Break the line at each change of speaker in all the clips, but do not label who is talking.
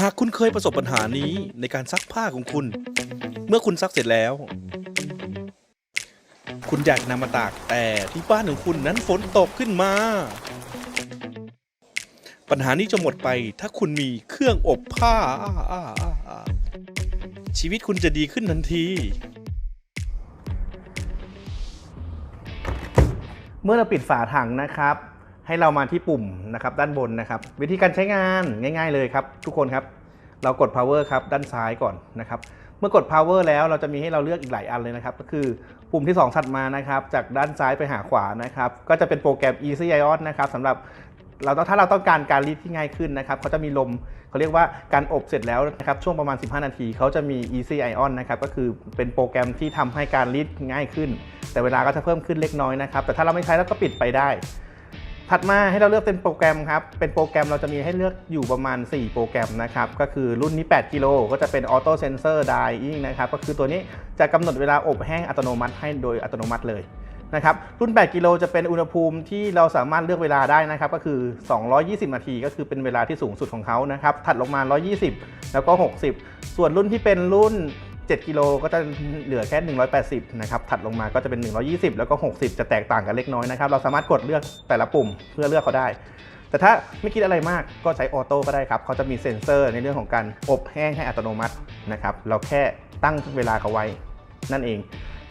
หากคุณเคยประสบปัญหานี้ในการซักผ้าของคุณ เมื่อคุณซักเสร็จแล้ว คุณอยากนำมาตากแต่ที่บ้านของคุณนั้นฝนตกขึ้นมา ปัญหานี้จะหมดไปถ้าคุณมีเครื่องอบผ้า ชีวิตคุณจะดีขึ้นทันที
เมื่อเราปิดฝาถังนะครับ ให้เรามาที่ปุ่มนะครับด้านบนนะครับ วิธีการใช้งานง่าย ๆ เลยครับทุกคนครับเรากด power ครับด้านซ้ายก่อนนะครับเมื่อกด power แล้วเราจะมีให้เราเลือกอีกหลายอันเลยนะครับ ก็คือปุ่มที่ 2 ถัดมานะครับ จากด้านซ้ายไปหาขวานะครับ ก็จะเป็นโปรแกรม Easy Ion นะครับสำหรับเราถ้าเราต้องการการรีดที่ง่ายขึ้นนะครับเขาจะมีลมเขาเรียกว่าการอบเสร็จแล้วนะครับช่วงประมาณ 15 นาทีเขาจะมี Easy Ion นะครับก็คือเป็นโปรแกรมที่ทำให้การรีดง่ายขึ้น แต่เวลาก็จะเพิ่มขึ้นเล็กน้อยนะครับแต่ถ้าเราไม่ใช้เราก็ปิดไปได้ ถัดมาให้เราเลือกเป็นโปรแกรมครับ เป็นโปรแกรมเราจะมีให้เลือกอยู่ประมาณ 4 โปรแกรมนะครับ ก็คือรุ่นนี้ 8 กิโลก็จะเป็น Auto Sensor Drying นะครับ ก็คือตัวนี้จะกำหนดเวลาอบแห้งอัตโนมัติให้โดยอัตโนมัติเลยนะครับรุ่น 8 กิโลจะเป็นอุณหภูมิที่เราสามารถเลือกเวลาได้นะครับ ก็คือ 220 นาที ก็คือเป็นเวลาที่สูงสุดของเขานะครับ ถัดลงมา 120 แล้วก็ 60 ส่วนรุ่นที่เป็นรุ่น 7 กิโลก็จะเหลือแค่ 180 นะครับ ถัดลงมาก็จะเป็น 120 แล้วก็ 60 จะแตกต่างกันเล็กน้อยนะครับ เราสามารถกดเลือกแต่ละปุ่มเพื่อเลือกเขาได้ แต่ถ้าไม่คิดอะไรมากก็ใช้ออโต้ก็ได้ครับ เขาจะมีเซ็นเซอร์ในเรื่องของการอบแห้งให้อัตโนมัตินะครับ เราแค่ตั้งเวลาเขาไว้นั่นเอง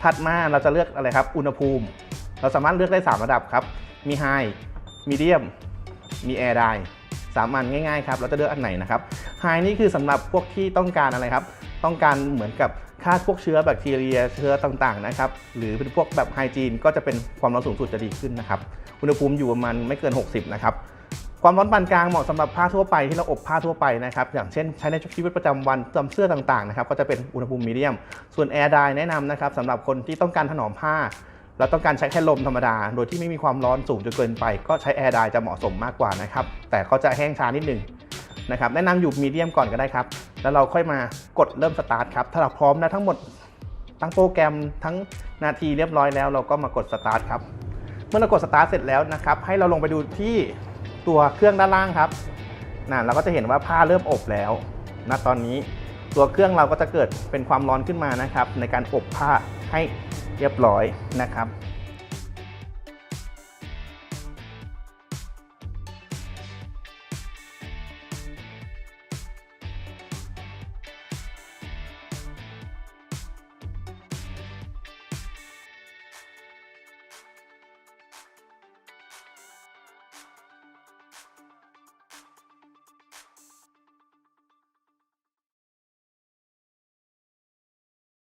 ถัดมาเราจะเลือกอะไรครับ อุณหภูมิ เราสามารถเลือกได้ 3 ระดับครับ มี High Medium มี Air Dry สามอั 3 อันง่ายๆครับเราจะเลือกอันไหนนะครับ High นี่คือสำหรับพวกที่ต้องการอะไรครับต้องการเหมือนกับฆ่าพวกเชื้อแบคทีเรียเชื้อต่างๆนะครับหรือเป็นพวกแบบไฮจีนก็จะเป็นความร้อนสูงสุดจะดีขึ้นนะครับอุณหภูมิอยู่ประมาณไม่เกิน 60 นะครับความร้อนปานกลางเหมาะสำหรับผ้าทั่วไปที่เราอบผ้าทั่วไปนะครับอย่างเช่นใช้ในชีวิตประจำวันเติมเสื้อต่างๆนะครับก็จะเป็นอุณหภูมิมีเดียม ส่วนแอร์ไดแนะนำนะครับสำหรับคนที่ต้องการถนอมผ้า เราต้องการใช้แค่ลมธรรมดา โดยที่ไม่มีความร้อนสูงจนเกินไป ก็ใช้แอร์ไดจะเหมาะสมมากกว่านะครับ แต่เขาจะแห้งช้านิดนึงนะครับ แนะนำอยู่มีเดียมก่อนก็ได้ครับ แล้วเราค่อยมากดเริ่มสตาร์ทครับ ถ้าเราพร้อมนะทั้งหมดทั้งโปรแกรมทั้งนาทีเรียบร้อยแล้ว เราก็มากดสตาร์ทครับ เมื่อเรากดสตาร์ทเสร็จแล้วนะครับ ให้เราลงไปดูที่ตัวเครื่องด้านล่างครับนะเราก็จะเห็นว่าผ้าเริ่มอบแล้วณตอนนี้ตัวเครื่องเราก็จะเกิดเป็นความร้อนขึ้นมานะครับ ในการอบผ้าให้ เรียบร้อยนะครับ